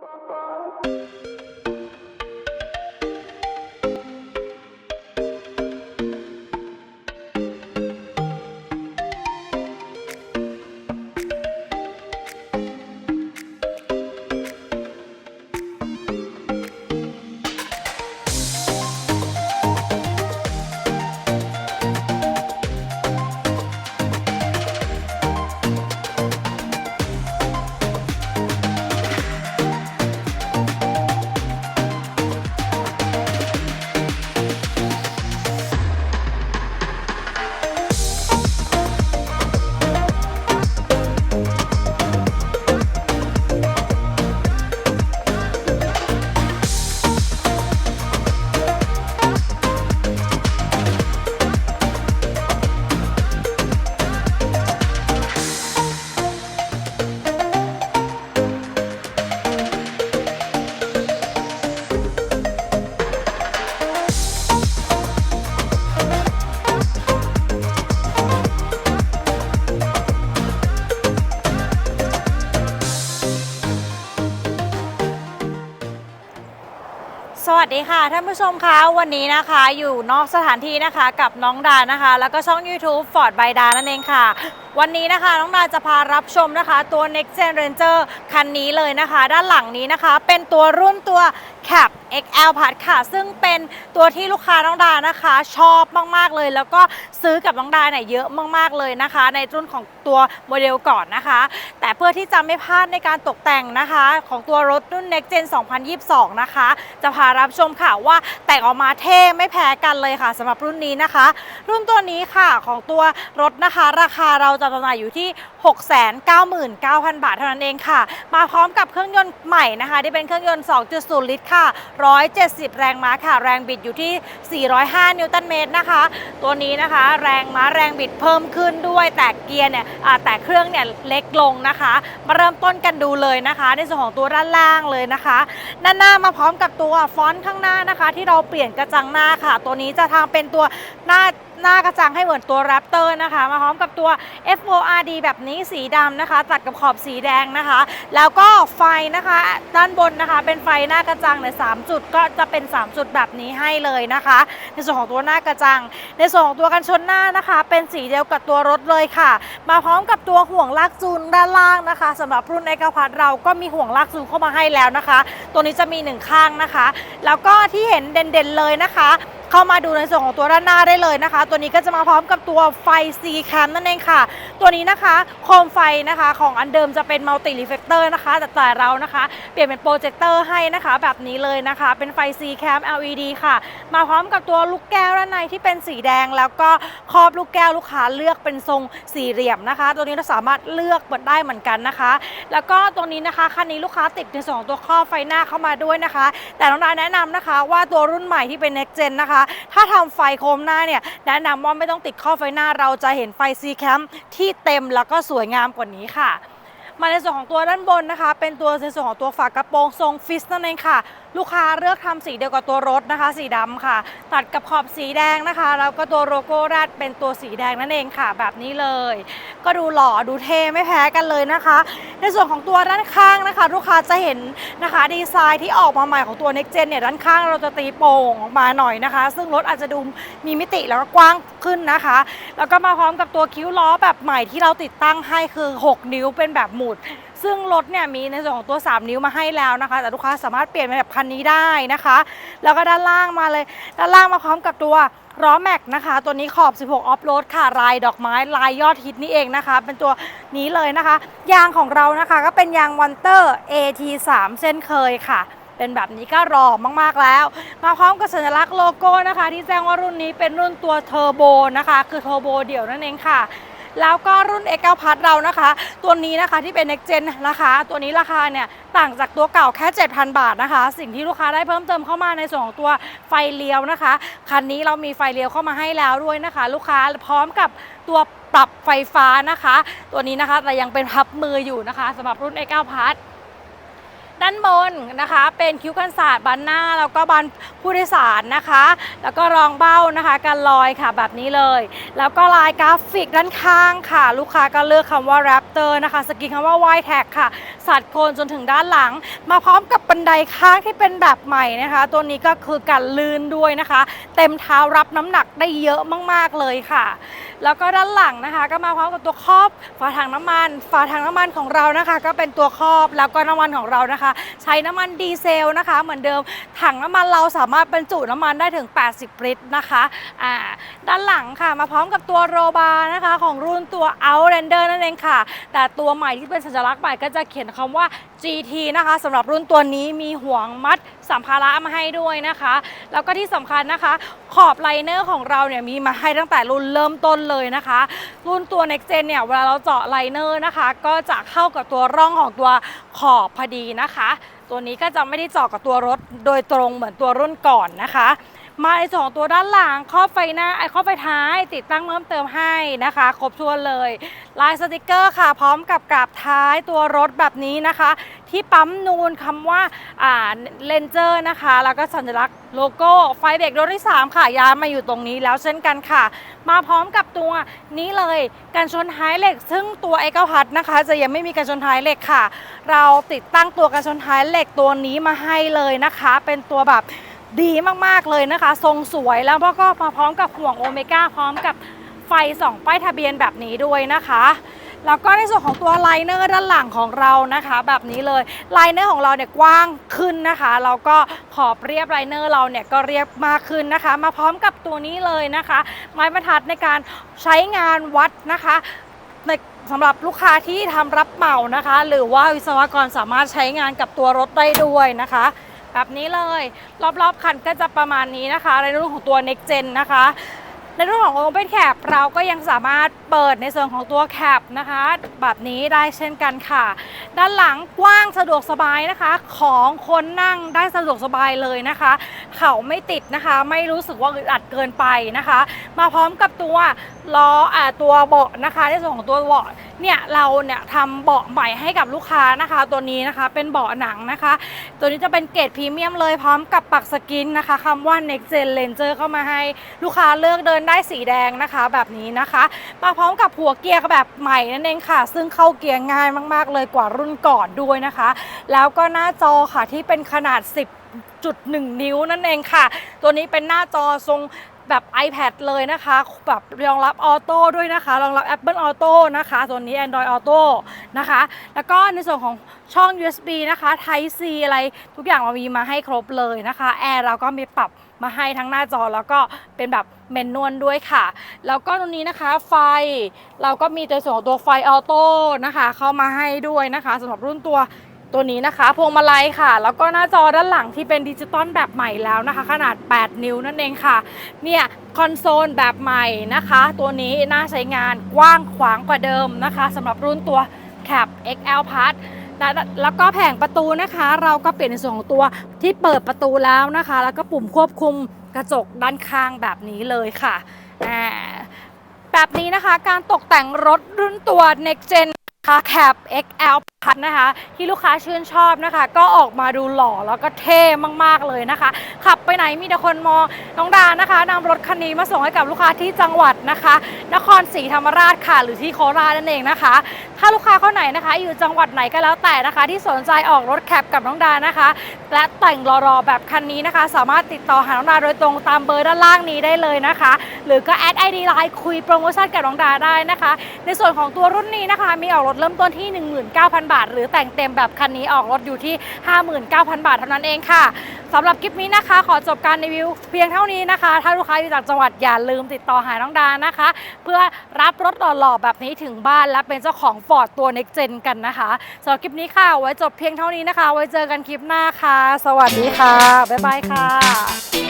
Música สวัสดีค่ะท่านผู้ชมคะวันนี้นะคะอยู่นอกสถานที่นะคะกับน้องดานะคะ แล้วก็ช่อง YouTube Ford by ดานั่นเองค่ะ วันนี้นะคะน้องดาจะพารับชมนะคะ ตัว Next Gen Ranger คันนี้เลยนะคะ ด้านหลังนี้นะคะ เป็นตัวรุ่นตัว Cap XL พัดค่ะ ซึ่งเป็นตัวที่ลูกค้าน้องดานะคะ ชอบมากๆเลย แล้วก็ซื้อกับน้องดาเนี่ยเยอะมากๆเลยนะคะ ในรุ่นของตัวโมเดลก่อนนะคะ แต่เพื่อที่จะไม่พลาดในการตกแต่งนะคะ ของตัวรถรุ่น Next Gen 2022 นะคะ จะพารับชมค่ะว่าแต่งออกมาเท่ไม่แพ้กันเลยค่ะสำหรับรุ่นนี้นะคะ รุ่นตัวนี้ค่ะของตัวรถนะคะ ราคาเราจะจำหน่ายอยู่ที่ 699,000 บาทเท่านั้นเองค่ะ มาพร้อมกับเครื่องยนต์ใหม่นะคะ ที่เป็นเครื่องยนต์ 2.0 ลิตรค่ะ170 แรงม้าค่ะ แรงบิดอยู่ที่ 405 นิวตันเมตรนะคะ ตัวนี้นะคะ แรงม้าแรงบิดเพิ่มขึ้นด้วย แต่เกียร์เนี่ยแต่เครื่องเนี่ยเล็กลงนะคะ มาเริ่มต้นกันดูเลยนะคะ ในส่วนของตัวด้านล่างเลยนะคะด้านหน้ามาพร้อมกับตัวฟอนต์ข้างหน้านะคะ ที่เราเปลี่ยนกระจังหน้าค่ะ ตัวนี้จะทำเป็นตัวหน้า หน้ากระจังให้เหมือนตัวแรปเตอร์นะคะ มาพร้อมกับตัว FORD แบบนี้สีดำนะคะ ตัดกับขอบสีแดงนะคะ แล้วก็ไฟนะคะ ด้านบนนะคะ เป็นไฟหน้ากระจังในยสามจุดก็จะเป็น 3 จุดแบบนี้ให้เลยนะคะ ในส่วนของตัวหน้ากระจัง ในส่วนของตัวกันชนหน้านะคะ เป็นสีเดียวกับตัวรถเลยค่ะ มาพร้อมกับตัวห่วงลากจูนด้านล่างนะคะสำหรับรุ่นเอกพัทเราก็มีห่วงลากจูนเข้ามาให้แล้วนะคะ ตัวนี้จะมีหนึ่งข้างนะคะ แล้วก็ที่เห็นเด่นๆเลยนะคะ เข้ามาดูในส่วนของตัวด้านหน้าได้เลยนะคะ ตัวนี้ก็จะมาพร้อมกับตัวไฟ C cam นั่นเองค่ะ ตัวนี้นะคะโคมไฟนะคะของอันเดิมจะเป็นมัลติรีเฟกเตอร์นะคะ แต่แต่เรานะคะ เปลี่ยนเป็นโปรเจคเตอร์ให้นะคะ แบบนี้เลยนะคะ เป็นไฟ C cam LED ค่ะ มาพร้อมกับตัวลูกแก้วด้านในที่เป็นสีแดง แล้วก็ครอบลูกแก้วลูกค้าเลือกเป็นทรงสี่เหลี่ยมนะคะ ตัวนี้เราสามารถเลือกเปิดได้เหมือนกันนะคะ แล้วก็ตรงนี้นะคะคันนี้ลูกค้าติดในส่วนของตัวครอบไฟหน้าเข้ามาด้วยนะคะ แต่น้องดาแนะนำนะคะว่าตัวรุ่นใหม่ที่เป็น next gen นะคะถ้าทำไฟโคมหน้าเนี่ยแนะนำว่าไม่ต้องติดข้อไฟหน้าเราจะเห็นไฟซีแคมที่เต็มแล้วก็สวยงามกว่านี้ค่ะ มาในส่วนของตัวด้านบนนะคะ เป็นตัวในส่วนของตัวฝากระโปรงทรงฟิสนั่นเองค่ะลูกค้าเลือกทำสีเดียวกับตัวรถนะคะ สีดำค่ะ ตัดกับขอบสีแดงนะคะ แล้วก็ตัวโลโก้แรดเป็นตัวสีแดงนั่นเองค่ะ แบบนี้เลย ก็ดูหล่อดูเท่ไม่แพ้กันเลยนะคะ ในส่วนของตัวด้านข้างนะคะ ลูกค้าจะเห็นนะคะดีไซน์ที่ออกมาใหม่ของตัว Next Gen เนี่ยด้านข้างเราจะตีโป่งออกมาหน่อยนะคะ ซึ่งรถอาจจะดูมีมิติแล้วก็กว้างขึ้นนะคะ แล้วก็มาพร้อมกับตัวคิ้วล้อแบบใหม่ที่เราติดตั้งให้คือ 6 นิ้วเป็นแบบหมุด ซึ่งรถเนี่ยมีในส่วนของตัว 3 นิ้วมาให้แล้วนะคะ แต่ลูกค้าสามารถเปลี่ยนเป็นแบบคันนี้ได้นะคะ แล้วก็ด้านล่างมาเลย ด้านล่างมาพร้อมกับตัวล้อแม็กนะคะ ตัวนี้ขอบ 16 ออฟโรดค่ะ ลายดอกไม้ ลายยอดฮิตนี่เองนะคะ เป็นตัวนี้เลยนะคะ ยางของเรานะคะก็เป็นยางวันเตอร์ AT3 เส้นเคยค่ะ เป็นแบบนี้ก็รอมาก ๆ แล้ว มาพร้อมกับสัญลักษณ์โลโก้นะคะ ที่แจ้งว่ารุ่นนี้เป็นรุ่นตัวเทอร์โบนะคะ คือเทอร์โบเดี่ยวนั่นเองค่ะ แล้วก็รุ่น X9 พัทเรานะคะ ตัวนี้นะคะที่เป็น Next Gen นะคะ ตัวนี้ราคาเนี่ยต่างจากตัวเก่าแค่ 7,000 บาทนะคะ สิ่งที่ลูกค้าได้เพิ่มเติมเข้ามาในส่วนของตัวไฟเลี้ยวนะคะ คันนี้เรามีไฟเลี้ยวเข้ามาให้แล้วด้วยนะคะ ลูกค้าพร้อมกับตัวปรับไฟฟ้านะคะ ตัวนี้นะคะแต่ยังเป็นพับมืออยู่นะคะสำหรับรุ่น X9 พัท ด้านบนนะคะ เป็นคิ้วกันศาสตร์บานหน้า แล้วก็บานผู้โดยสารนะคะ แล้วก็รองเบ้านะคะกันลอยค่ะแบบนี้เลย แล้วก็ลายกราฟิกด้านข้างค่ะ ลูกค้าก็เลือกคำว่า Raptor นะคะ สกรีนคำว่า y t a g ค่ะสัดโคนจนถึงด้านหลัง มาพร้อมกับบันไดข้างที่เป็นแบบใหม่นะคะ ตัวนี้ก็คือการลื่นด้วยนะคะ เต็มเท้ารับน้ำหนักได้เยอะมาก ๆเลยค่ะ แล้วก็ด้านหลังนะคะ ก็มาพร้อมกับตัวครอบฝาถังน้ำมัน ฝาถังน้ำมันของเรานะคะ ก็เป็นตัวครอบแล้วก็น้ำมันของเรานะคะใช้น้ำมันดีเซลนะคะ เหมือนเดิมถังน้ำมันเราสามารถบรรจุน้ำมันได้ถึง 80 ลิตรนะคะอ่าด้านหลังค่ะมาพร้อมกับตัวโรบาร์นะคะ ของรุ่นตัว Outlander นั่นเองค่ะ แต่ตัวใหม่ที่เป็นสัญลักษณ์ใหม่ก็จะเขียนคำว่า GT นะคะสำหรับรุ่นตัวนี้มีห่วงมัดสัมภาระมาให้ด้วยนะคะ แล้วก็ที่สำคัญนะคะ ขอบไลเนอร์ของเราเนี่ยมีมาให้ตั้งแต่รุ่นเริ่มต้นเลยนะคะ รุ่นตัว Next Gen เนี่ยเวลาเราเจาะไลเนอร์นะคะ ก็จะเข้ากับตัวร่องของตัวขอบพอดีนะคะ ตัวนี้ก็จะไม่ได้เจาะกับตัวรถโดยตรงเหมือนตัวรุ่นก่อนนะคะ มาในส่วนของตัวด้านหลังครอบไฟหน้าไอครอบไฟท้ายติดตั้งเพิ่มเติมให้นะคะ ครบถ้วนเลย ลายสติกเกอร์ค่ะ พร้อมกับกราบท้ายตัวรถแบบนี้นะคะ ที่ปั๊มนูนคำว่าอ่าเลนเจอร์นะคะ แล้วก็สัญลักษณ์โลโก้ไฟเบรกรถที่ 3 ค่ะย้ายมาอยู่ตรงนี้แล้วเช่นกันค่ะ มาพร้อมกับตัวนี้เลยกันชนท้ายเหล็ก ซึ่งตัวไอเก้าพัดนะคะ จะยังไม่มีกันชนท้ายเหล็กค่ะ เราติดตั้งตัวกันชนท้ายเหล็กตัวนี้มาให้เลยนะคะ เป็นตัวแบบ ดีมากๆเลยนะคะ ทรงสวยแล้วก็มาพร้อมกับห่วงโอเมก้าพร้อมกับไฟสองป้ายทะเบียนแบบนี้ด้วยนะคะแล้วก็ในส่วนของตัวไลเนอร์ด้านหลังของเรานะคะ แบบนี้เลยไลเนอร์ของเราเนี่ยกว้างขึ้นนะคะแล้วก็ขอบเรียบไลเนอร์เราเนี่ยก็เรียบมากขึ้นนะคะ มาพร้อมกับตัวนี้เลยนะคะ ไม้บรรทัดในการใช้งานวัดนะคะในสำหรับลูกค้าที่ทำรับเหมานะคะ หรือว่าวิศวกรสามารถใช้งานกับตัวรถได้ด้วยนะคะ แบบนี้เลย รอบๆคันก็จะประมาณนี้นะคะ ในรุ่นของตัว Next Gen นะคะ ในรุ่นของ Open Cap เราก็ยังสามารถ เปิดในส่วนของตัว Cap นะคะ แบบนี้ได้เช่นกันค่ะ ด้านหลังกว้างสะดวกสบายนะคะ ของคนนั่งได้สะดวกสบายเลยนะคะ เข่าไม่ติดนะคะ ไม่รู้สึกว่าอึดอัดเกินไปนะคะ มาพร้อมกับตัวล้ออ่าตัวเบาะนะคะ ในส่วนของตัวเบาะเนี่ยเราเนี่ยทำเบาะใหม่ให้กับลูกค้านะคะ ตัวนี้นะคะเป็นเบาะหนังนะคะ ตัวนี้จะเป็นเกรดพรีเมียมเลยพร้อมกับปักสกินนะคะคำว่า Next Gen Ranger เข้ามาให้ลูกค้าเลือกเดินได้สีแดงนะคะ แบบนี้นะคะมาพร้อมกับหัวเกียร์แบบใหม่นั่นเองค่ะ ซึ่งเข้าเกียร์ง่ายมาก ๆ เลยกว่ารุ่นก่อนด้วยนะคะ แล้วก็หน้าจอค่ะที่เป็นขนาด 10.1 นิ้วนั่นเองค่ะ ตัวนี้เป็นหน้าจอทรง แบบ iPad เลยนะคะแบบรองรับออโต้ด้วยนะคะ รองรับ Apple Auto นะคะตัวนี้ Android Auto นะคะ แล้วก็ในส่วนของช่อง USB นะคะ Type C อะไรทุกอย่างเรามีมาให้ครบเลยนะคะแอร์เราก็มีปรับมาให้ทั้งหน้าจอแล้วก็เป็นแบบเมนนวลด้วยค่ะ แล้วก็ตรงนี้นะคะไฟเราก็มีในส่วนของตัวไฟออโต้นะคะ เข้ามาให้ด้วยนะคะสำหรับรุ่นตัว ตัวนี้นะคะ พวงมาลัยค่ะ แล้วก็หน้าจอด้านหลังที่เป็นดิจิตอลแบบใหม่แล้วนะคะ ขนาด 8 นิ้วนั่นเองค่ะ เนี่ยคอนโซลแบบใหม่นะคะ ตัวนี้น่าใช้งานกว้างขวางกว่าเดิมนะคะสำหรับรุ่นตัว Cap XL Plus และแล้วก็แผงประตูนะคะ เราก็เปลี่ยนในส่วนของตัวที่เปิดประตูแล้วนะคะ แล้วก็ปุ่มควบคุมกระจกด้านข้างแบบนี้เลยค่ะอ่าแบบนี้นะคะการตกแต่งรถรุ่นตัว Next Gen คะ Cap XL พัดนะคะ ที่ลูกค้าชื่นชอบนะคะ ก็ออกมาดูหล่อแล้วก็เท่มากๆเลยนะคะ ขับไปไหนมีแต่คนมองน้องดานะคะนำรถคันนี้มาส่งให้กับลูกค้าที่จังหวัดนะคะ นครศรีธรรมราชค่ะ หรือที่โคราชนั่นเองนะคะ ถ้าลูกค้าคนไหนนะคะ อยู่จังหวัดไหนก็แล้วแต่นะคะ ที่สนใจออกรถแคปกับน้องดานะคะ และแต่งรอๆแบบคันนี้นะคะ สามารถติดต่อหาน้องดาโดยตรงตามเบอร์ด้านล่างนี้ได้เลยนะคะ หรือก็แอดไอดีไลน์คุยโปรโมชั่นกับน้องดาได้นะคะ ในส่วนของตัวรุ่นนี้นะคะ มีออกรถเริ่มต้นที่ 19,000 บาทหรือแต่งเต็มแบบคันนี้ออกรถอยู่ที่ 59,000 บาทเท่านั้นเองค่ะสำหรับคลิปนี้นะคะ ขอจบการรีวิวเพียงเท่านี้นะคะ ถ้าลูกค้าอยู่จากจังหวัดอย่าลืมติดต่อหาน้องดานะคะ เพื่อรับรถหล่อๆแบบนี้ถึงบ้านและเป็นเจ้าของฟอร์ดตัว Next Gen กันนะคะสำหรับคลิปนี้ค่ะ ไว้จบเพียงเท่านี้นะคะ ไว้เจอกันคลิปหน้าค่ะ สวัสดีค่ะบ๊ายบายค่ะ